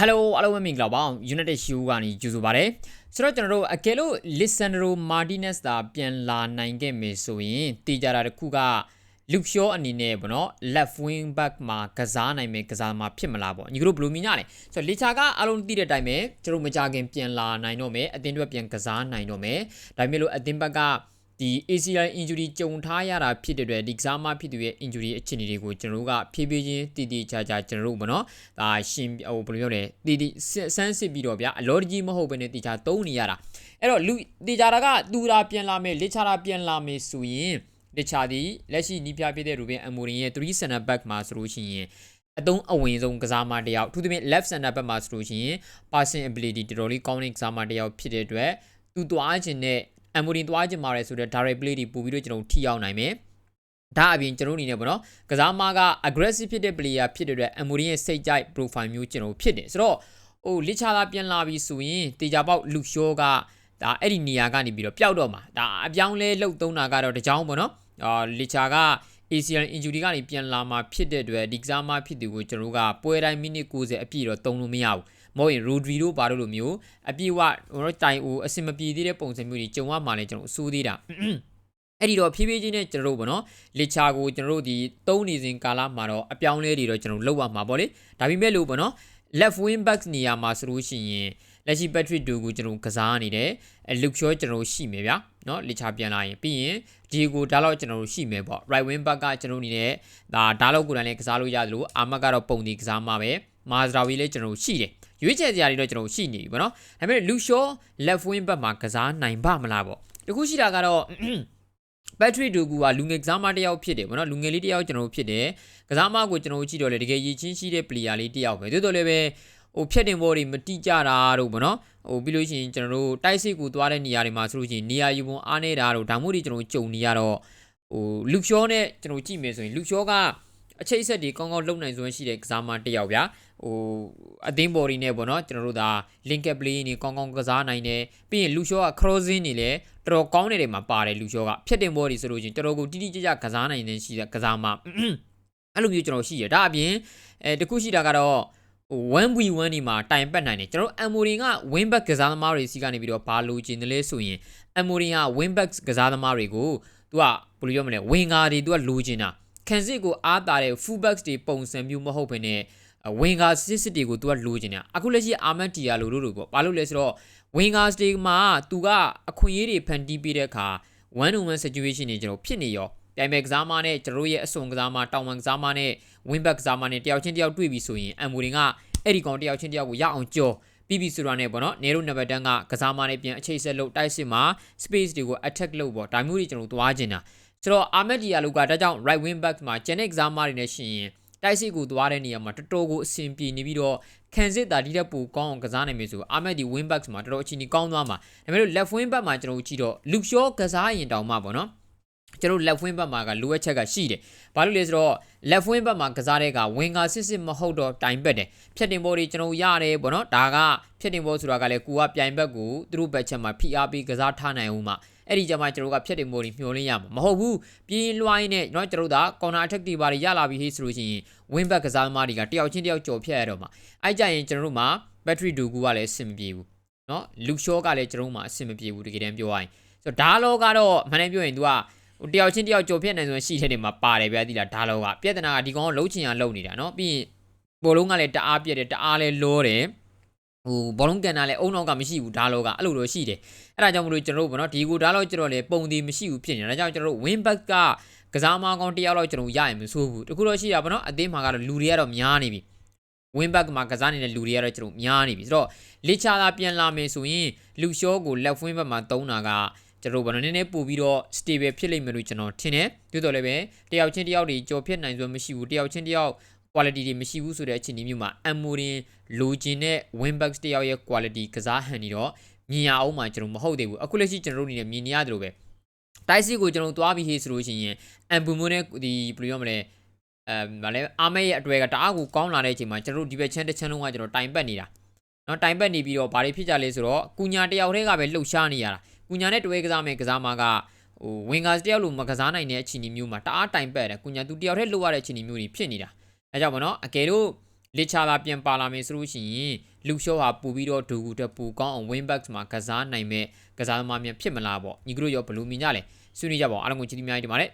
Hello အားလုံးပဲမင်္ဂလာပါ United Show ကနေကြိုဆိုပါရစေဆိုတော့ကျွန်တော်တို့အကယ်လို့ Lisandro Martinez သာပြန်လာနိုင်ခဲ့မယ်ဆိုရင်တည်ကြတာတစ်ခုက Luke Shaw အနေနဲ့ပေါ့နော် left wing back မှာကစားနိုင်မယ်ကစားမှာဖြစ်မလားပေါ့ညီတို့ဘယ်လိုမြင်ကြလဲဆိုတော့ Licha ကအလုံးသိတဲ့အတိုင်းပဲကျွန်တော်မကြခင်ပြန်လာနိုင်တော့မယ်အတင်းအတွက်ပြန်ကစားနိုင်တော့မယ်ဒါပေမဲ့လို့အတင်းဘက်က ဒီ ACL injury ကြုံထားရတာဖြစ်တဲ့အတွက်ဒီကစားမဖြစ်သူရဲ့ injury အခြေအနေတွေကိုကျွန်တော်တို့ကဖြည်းဖြည်းချင်းတည်တည်ချာချာကျွန်တော်တို့ပေါ့နော်ဒါရှင်ဟိုဘယ်လိုပြောလဲတည်တည်ဆန်းစစ်ပြီးတော့ဗျာအလော်ကြီးမဟုတ်ဘဲနဲ့တည်ချာသုံးနေရတာအဲ့တော့လူတည်ချာတာကသူတာပြန်လာမယ်လက်ချတာပြန်လာမယ်ဆိုရင်လက်ချဒီလက်ရှိနီးပြပြတဲ့ရူဘင်အမိုရင်ရဲ့3 center back မှာဆိုလို့ရှိရင်အတုံးအဝင်ဆုံးကစားမတစ်ယောက်သူသဖြင့် left center back မှာဆိုလို့ရှိရင် passing ability တော်တော်လေးကောင်းတဲ့ကစားမတစ်ယောက်ဖြစ်တဲ့အတွက်သူသွားခြင်းနဲ့ အမ်မိုရီသွားချင်ပါတယ်ဆိုတော့ direct play တွေပို့ပြီးတော့ကျွန်တော်ထိရောက်နိုင်မယ်ဒါအပြင်ကျွန်တော်အနေနဲ့ပေါ့နော်ကစားမက aggressive ဖြစ်တဲ့ player ဖြစ်တဲ့အတွက်အမ်မိုရီရဲ့စိတ်ကြိုက် profile မျိုးကျွန်တော်ဖြစ်တယ်ဆိုတော့ဟိုလစ်ချလာပြန်လာပြီဆိုရင်တေချာပေါက်လူရှိုးကဒါအဲ့ဒီနေရာကနေပြီးတော့ပျောက်တော့မှာဒါအပြောင်းလဲလှုပ်သုံးတာကတော့တကြောင်ပေါ့နော်အာလစ်ချာက ACL injury ကနေပြန်လာမှာဖြစ်တဲ့အတွက်ဒီကစားမဖြစ်သူကိုကျွန်တော်တို့ကပွဲတိုင်းမိနစ်90အပြည့်တော့တုံလို့မရဘူး မဟုတ်ရင် Rodri တို့ဘာလို့လိုမျိုးအပြည့်ဝတော့တိုင်အိုအစင်မပြေသေးတဲ့ပုံစံမျိုးတွေကြုံရမှာလဲကျွန်တော်အဆိုးသေးတာအဲ့ဒီတော့ဖြည်းဖြည်းချင်းနဲ့ကျွန်တော်တို့ဗောနော်လစ်ချာကိုကျွန်တော်တို့ဒီသုံးနေစဉ်ကာလမှာတော့အပြောင်းလဲတွေတော့ကျွန်တော်လောက်ရမှာပေါ့လေဒါပေမဲ့လို့ဗောနော် left wing back နေရာမှာဆိုလို့ရှိရင်လက်ရှိ Patrick ဒူကိုကျွန်တော်ကစားနေတယ်အဲ Luke Shaw ကျွန်တော်ရှိမယ်ဗျာเนาะလစ်ချပြန်လာရင်ပြီးရင် Diego ဒါလောက်ကျွန်တော်ရှိမယ်ပေါ့ right wing back ကကျွန်တော်အနေနဲ့ဒါဒါလောက်ကိုယ်တိုင်လည်းကစားလို့ရတယ်လို့အာမတ်ကတော့ပုံဒီကစားမှာပဲမာဇရာဝီလည်းကျွန်တော်ရှိတယ် ရွေးချယ်စရာတွေတော့ကျွန်တော်ရှိနေပြီပေါ့နော်ဒါပေမဲ့ Luke Shaw left wing back မှာကစားနိုင်ပါမလားပေါ့တခုရှိတာကတော့ဘက်ထရီဒူကူကလူငယ်ကစားမတစ်ယောက်ဖြစ်တယ်ဗောနော်လူငယ်လေးတစ်ယောက်ကျွန်တော်ဖြစ်တယ်ကစားမကိုကျွန်တော်ကြည့်တော့လေတကယ်ရည်ချင်းရှိတဲ့ပလီယာလေးတစ်ယောက်ပဲတိုးတော်လည်းပဲဟိုဖြတ်တင်ဘောတွေမတိကြတာတို့ဗောနော်ဟိုပြီးလို့ရှိရင်ကျွန်တော်တို့တိုက်စစ်ကိုသွားတဲ့နေရာတွေမှာဆိုလို့ရှိရင်နေရာယူပုံအားနေတာတို့ဒါမှမဟုတ်ကျွန်တော်ကြုံနေရတော့ဟိုလူရှောနဲ့ကျွန်တော်ကြည့်မယ်ဆိုရင်လူရှောကအချိတ်ဆက်တွေကောင်းကောင်းလုံနိုင်စွမ်းရှိတဲ့ကစားမတစ်ယောက်ဗျာ ဟိုအသင်းဘော်ဒီနဲ့ပေါ့နော်ကျွန်တော်တို့ဒါ link up play နေကောင်းကောင်းကစားနိုင်တယ်ပြီးရင်လူရှောက crossing နေလဲတော်တော်ကောင်းတဲ့နေရာမှာပါတယ်လူရှောကဖြတ်တင်ဘော်ဒီဆိုလို့ချင်းတော်တော်ကိုတိတိကျကျကစားနိုင်တဲ့ရှိတဲ့ကစားမအဲ့လိုမျိုးကျွန်တော်ရှိရဒါအပြင်အဲတခုရှိတာကတော့ဟို 1v1 ဒီမှာတိုင်ပတ်နိုင်တယ်ကျွန်တော်အမ်မိုရင်က win back ကစားသမားတွေစီကနေပြီးတော့ဘာလိုချင်တယ်လဲဆိုရင်အမ်မိုရင်က win back ကစားသမားတွေကိုသူကဘယ်လိုပြောမလဲ win ကာတွေသူကလိုချင်တာခံစစ်ကိုအားတာတဲ့ full backs တွေပုံစံမျိုးမဟုတ်ဘဲနဲ့ ဝင်ကာစစ်စစ်တွေကို तू ကလိုချင်တယ်အခုလက်ရှိအာမတ်တီယာလိုလိုလိုပေါ့ဘာလို့လဲဆိုတော့ဝင်ကာစတေမှာ तू ကအခွင့်အရေးတွေဖန်တီးပေးတဲ့အခါ1 on 1 situation တွေကျွန်တော်ဖြစ်နေရောပြိုင်မဲ့ကစားမနဲ့ကျွန်တော်ရဲ့အစွန်ကစားမတောင်ပန်ကစားမနဲ့ win back ကစားမနဲ့တယောက်ချင်းတယောက်တွေ့ပြီဆိုရင်အမ်မိုရင်ကအဲ့ဒီကောင်တယောက်ချင်းတယောက်ကိုရအောင်ကြော်ပြီးပြီဆိုတာနဲ့ပေါ့နော်နေရိုနံပါတ်10ကကစားမနဲ့ပြန်အခြေဆက်လုပ်တိုက်စစ်မှာ space တွေကို attack လုပ်ပေါ့ဒါမျိုးတွေကျွန်တော်သွားကျင်တာဆိုတော့အာမက်ဒီယာလိုကဒါကြောင့် right wing back မှာ Janet ကစားမတွေနဲ့ရှင်ရင် တိုက်စစ်ကိုသွားတဲ့နေရာမှာတော်တော်ကိုအဆင်ပြေနေပြီးတော့ခံစစ်တာဒီတက်ပူကောင်းအောင်ကစားနိုင်မယ်ဆိုအာမက်ဒီ wing back မှာတော်တော်အချိန်ကြီးကောင်းသွားမှာဒါပေမဲ့ left wing back မှာကျွန်တော်ကြည့်တော့ Luke Shaw ကစားရင်တောင်မှပေါ့နော် ကျွန်တော် left wing back မှာကလိုအပ်ချက်ကရှိတယ်။ဘာလို့လဲဆိုတော့ left wing back မှာကစားတဲ့က winger စစ်စစ်မဟုတ်တော့တိုင်ပက်တယ်။ဖြတ်တင်ဘောတွေကျွန်တော်ရတယ်ပေါ့နော်။ဒါကဖြတ်တင်ဘောဆိုတာကလည်းကိုကပြိုင်ဘက်ကိုသူတို့ဘက်ချက်မှာဖိအားပေးကစားထားနိုင်အောင်မှာအဲ့ဒီကြမှာကျွန်တော်ကဖြတ်တင်ဘောတွေမျှော်လင့်ရမှာမဟုတ်ဘူး။ပြင်းလွှိုင်းနဲ့ကျွန်တော်တို့က counter attack တွေပါရလာပြီးဟေးဆိုလို့ရှိရင် wing back ကစားသမားတွေကတယောက်ချင်းတယောက်ကြော်ဖြတ်ရတော့မှာ။အဲ့ကြရင်ကျွန်တော်တို့မှာ battery ဒူကူကလည်းအဆင်မပြေဘူး။နော်လူရှော့ကလည်းကျွန်တော်မှာအဆင်မပြေဘူးတကယ်တမ်းပြောရရင်ဆိုတော့ဒါလောကတော့မှန်တယ်ပြောရင် तू ကဟို တယောက်ချင်းတယောက်ကြော်ဖြတ်နိုင်ဆိုရှိတဲ့နေမှာပါတယ်ဗျာဒီလားဒါလောကပြဿနာကဒီကောင်ကလှုပ်ချင်ရလှုပ်နေတာเนาะပြီးရင်ဘောလုံးကလည်းတအားပြက်တယ်တအားလည်းလောတယ်ဟိုဘောလုံးကန်တာလည်းအုံနောက်ကမရှိဘူးဒါလောကအဲ့လိုလိုရှိတယ်အဲ့ဒါကြောင့်မလို့ကျွန်တော်တို့ဗောနော်ဒီကိုဒါလောက်ကျတော့လေပုံသေးမရှိဘူးဖြစ်နေတာဒါကြောင့်ကျွန်တော်တို့ win back ကကစားမကောင်တယောက်လောက်ကျွန်တော်ရရင်မဆိုးဘူးတခုတော့ရှိတာဗောနော်အသင်းမှာကတော့လူတွေကတော့များနေပြီ win back မှာကစားနေတဲ့လူတွေကတော့ကျွန်တော်များနေပြီဆိုတော့လစ်ချလာပြန်လာမယ်ဆိုရင်လူရှော့ကို left wing back မှာတုံးတာက ကျွန်တော်ဘာလို့နည်းနည်းပို့ပြီးတော့ stable ဖြစ်လိမ့်မယ်လို့ကျွန်တော်ထင်တယ်တိုးတော်လည်းပဲတယောက်ချင်းတယောက်တွေကြော်ဖြစ်နိုင်စွမ်းမရှိဘူးတယောက်ချင်းတယောက် quality တွေမရှိဘူးဆိုတဲ့အခြေအနေမျိုးမှာ Amorin လိုချင်တဲ့ win back တယောက်ရဲ့ quality ကစားဟန်နေတော့မြင်ရအောင်မှကျွန်တော်မဟုတ်သေးဘူးအခုလက်ရှိကျွန်တော်တို့အနေနဲ့မြင်နေရတယ်လို့ပဲတိုက်စီကိုကျွန်တော်သွားပြီးဟေးဆိုလို့ရှိရင် Ambumo နဲ့ဒီဘယ်လိုပြောမလဲအဲဗာလဲအာမဲရဲ့အတွေ့ကတအားကိုကောင်းလာတဲ့အချိန်မှာကျွန်တော်တို့ဒီဘက်ချမ်းတစ်ချမ်းလုံးကကျွန်တော်တိုင်ပတ်နေတာနော်တိုင်ပတ်နေပြီးတော့ဘာတွေဖြစ်ကြလဲဆိုတော့ကုညာတယောက်တည်းကပဲလှုပ်ရှားနေရတာ ကုညာနဲ့တွဲကစားမယ်ကစားမကဟိုဝင်ကာတယောက်လိုမကစားနိုင်တဲ့အခြေအနေမျိုးမှာတအားတိုင်ပတ်တယ်ကုညာသူတယောက်တည်းလှုပ်ရတဲ့အခြေအနေမျိုးတွေဖြစ်နေတာအဲကြောင့်ဗောနော်အကယ်လို့လက်ချာသာပြန်ပါလာမယ်ဆိုလို့ရှိရင်လူရှော့ဟာပူပြီးတော့ဒူကူတက်ပူကောင်းအောင် win back မှာကစားနိုင်မဲ့ကစားသမားများဖြစ်မလားပေါ့ညီကတို့ရောဘယ်လိုမြင်ကြလဲဆွေးနွေးကြပါဦးအားလုံးကိုချစ်တီးများကြီးတင်ပါတယ်